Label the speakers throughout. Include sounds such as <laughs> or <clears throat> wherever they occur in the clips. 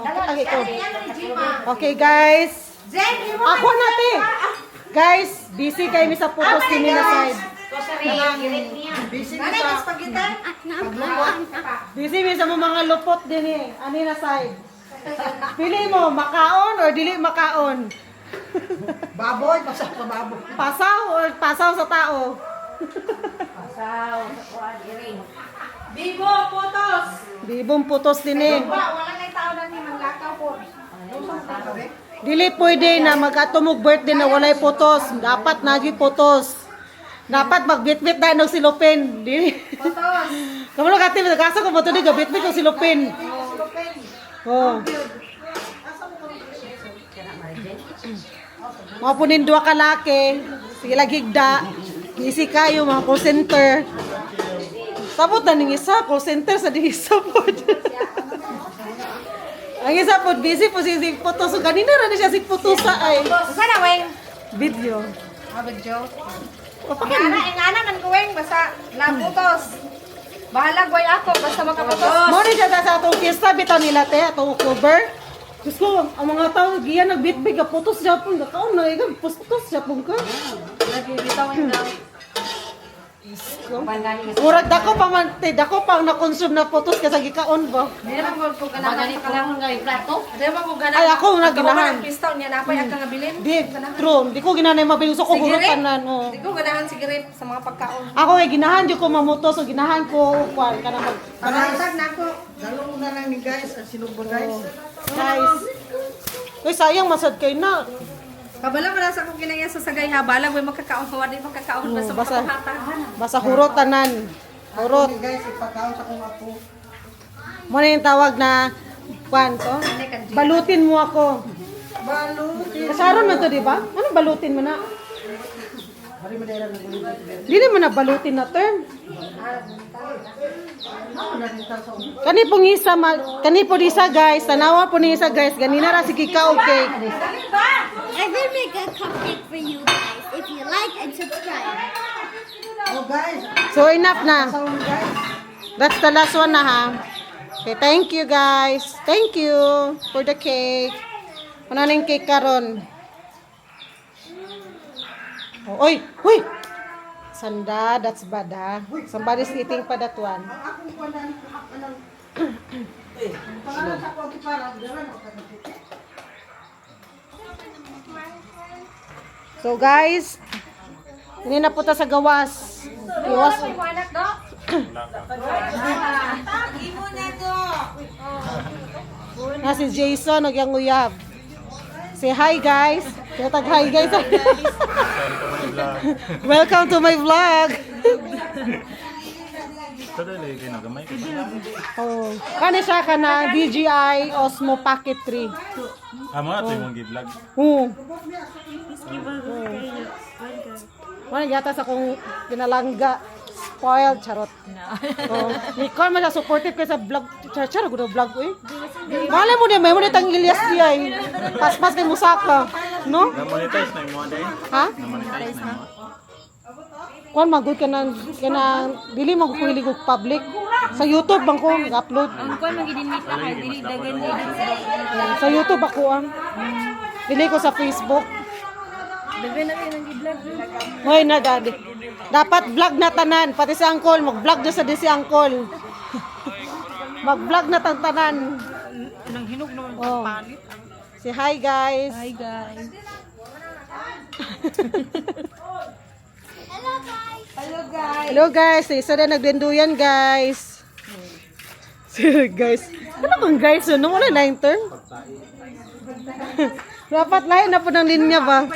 Speaker 1: Okay, ito. Okay, guys. Ako natin. Guys, busy kayo mi sa photos kini na side. Busy mi sa mga mga lupot din eh. Ani na side. Pili mo, makaon or dili makaon?
Speaker 2: Baboy, pasak sa baboy.
Speaker 1: Pasaw or pasaw sa tao?
Speaker 3: Bibo, putos!
Speaker 1: Bibong putos din eh.
Speaker 3: Ba, wala na tao na ni manglakaw po.
Speaker 1: Dili pwede na mag-atumog birthday na walay putos. Dapat nagi putos. Dapat magbitbit na ng silupin. Dili.
Speaker 3: Putos! <laughs>
Speaker 1: Kamu kati kaso ko mo to ni gabitbit ng silupin. Oh. Mga punin dua ka laki. Sige lagigda. Isi kayo mga call center. Sabot na ning isa, call center sa di isa po. <laughs> Ang isa po, busy po si si Puto. So, kanina na siya si Puto sa ay
Speaker 3: Sana, Weng?
Speaker 1: video.
Speaker 3: Abad Joe.
Speaker 1: Papakin.
Speaker 3: Ingana, ingana man ko, Weng. Basta naputos. Bahala, gway ako. Basta makaputos.
Speaker 1: Mo ni siya sa atong fiesta bitaw nila te atong October. Gusto ang mga tao giya nagbitbig putos Japon ka kaon na iga putos Japon ka.
Speaker 3: Nagbibitawin daw.
Speaker 1: Murag dako pa man te dako pa ang na-consume na putos kasi gikaon ba.
Speaker 3: Hindi naman ko ganahan sa kalang ngay plato. Hindi naman ko ganahan.
Speaker 1: Ay, ako ang naganahan.
Speaker 3: Ako pistaw niya napay ang kangabilin.
Speaker 1: Di true, di ko ginanay mabilis ko
Speaker 3: Sige,
Speaker 1: hurot
Speaker 3: Rip.
Speaker 1: tanan oh.
Speaker 3: Hindi ko ganahan sigaret sa mga pagkaon.
Speaker 1: Ako ay ginahan jud ko mamutos so ginahan ko kwan kana mag
Speaker 3: Panasag na ako.
Speaker 2: Dalawang na lang ni guys, at sinubon guys.
Speaker 1: guys. Uy sayang masad kay na.
Speaker 3: Kabala wala sa akong kinaya sa sagay ha. Bala, may makakaon. Wala makakaon. Basta
Speaker 1: Oh, basta-
Speaker 3: makapahatan.
Speaker 1: Basta hurot tanan. Hurot.
Speaker 2: Ni guys, ipakaon sa kong apo.
Speaker 1: Mo na yung tawag na kwan to. Balutin mo ako.
Speaker 2: Balutin.
Speaker 1: Kasaron man to, di ba? Ano balutin mo na?
Speaker 2: Hari madera ng gulit.
Speaker 1: Di naman na balutin na term.
Speaker 2: Na sa?
Speaker 1: Kani pong isa, ma- kani po isa guys, tanawa po ni isa guys, ganina ra si Kika okay.
Speaker 4: I will make a cupcake for you guys if you like and subscribe.
Speaker 2: Oh guys,
Speaker 1: So enough na. That's the last one na ha. Okay, thank you guys. Thank you for the cake. Ano na yung cake karon? Oh, oy, huy! Sanda, that's bad ha. Somebody's eating pa that one.
Speaker 2: Akong kuwanan, anong... <clears throat> Eh, pangalan sa ko, para, dala mo
Speaker 1: So guys, hindi na po ta sa gawas. Iwas. Na si Jason, nagyang uyab. Say hi guys. Tinatag hi guys. <laughs> Welcome to my vlog. Oh, kani siya ka na DJI Osmo Pocket 3.
Speaker 5: Ah, mga ito yung gi-vlog.
Speaker 1: Oo. Wala yata sa kong pinalangga. Spoiled, charot. <laughs> Oh, Nicole, mas supportive ko sa vlog. Char, char, gusto vlog ko eh. Malay mo niya, may mo nitang Ilyas niya eh. Paspas kay Musaka. No?
Speaker 5: Na yung mga day.
Speaker 1: Ha?
Speaker 5: Na yung mga.
Speaker 1: Kung magod ka ng, ka ng, dili mo ko hilig og public. Sa YouTube bang ko upload. Sa YouTube ako ang. Dili ko sa Facebook. Hoy na daddy. Dapat vlog na tanan, pati si Uncle, mag-vlog na sa di si Uncle. mag-vlog na tang tanan.
Speaker 3: Nang hinog naman
Speaker 1: Oh. Say hi guys.
Speaker 3: Hi guys.
Speaker 4: Hello guys.
Speaker 3: Hello guys.
Speaker 1: Hello guys, isa na nagdenduyan guys. guys. Ano bang guys? Ano wala na yung turn? <laughs> Dapat lain na po ng linya ba?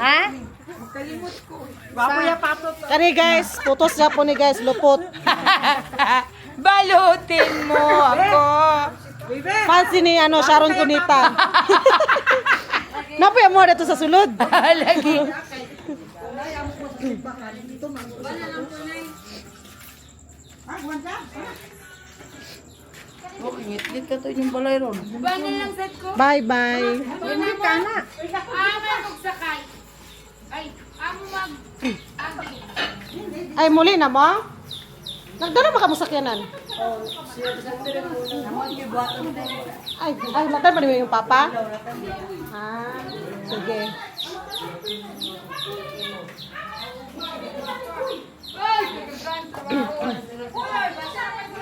Speaker 3: Ha? Baboy pato.
Speaker 1: Kani guys, putos na po ni guys, lupot. <laughs>
Speaker 3: Balutin mo ako.
Speaker 1: Fancy ni ano, Sharon Cunita. <laughs> Napoy mo dito sa sulod. <laughs>
Speaker 3: Lagi. Oh, ngit-ngit ka to yung balay ron.
Speaker 1: Bye bye.
Speaker 3: Ngit ka na.
Speaker 6: Ama magsakay. Ay, amo mag...
Speaker 1: Ay, muli na mo? Nagdala ba ka mo sakyanan? Ay, ay, nagdala ba niyo yung papa? Ah, sige.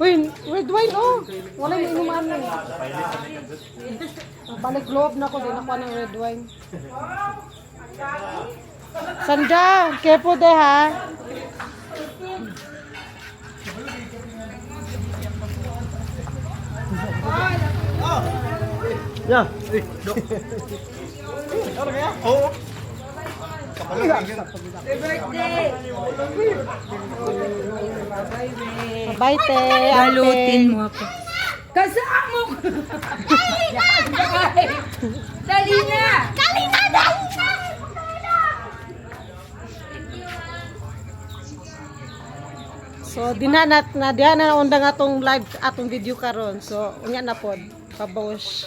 Speaker 1: Uy, red wine oh. Wala yung inuman eh. Balik loob na ko, din ako ng red wine. Sandra, careful de ha. Bye te.
Speaker 3: Balutin mo ako. Kasama mo! Dali na!
Speaker 4: Dali na, dali na!
Speaker 1: So dinha na na diha na undang atong live atong video karon. So unya na pod. Pabawas.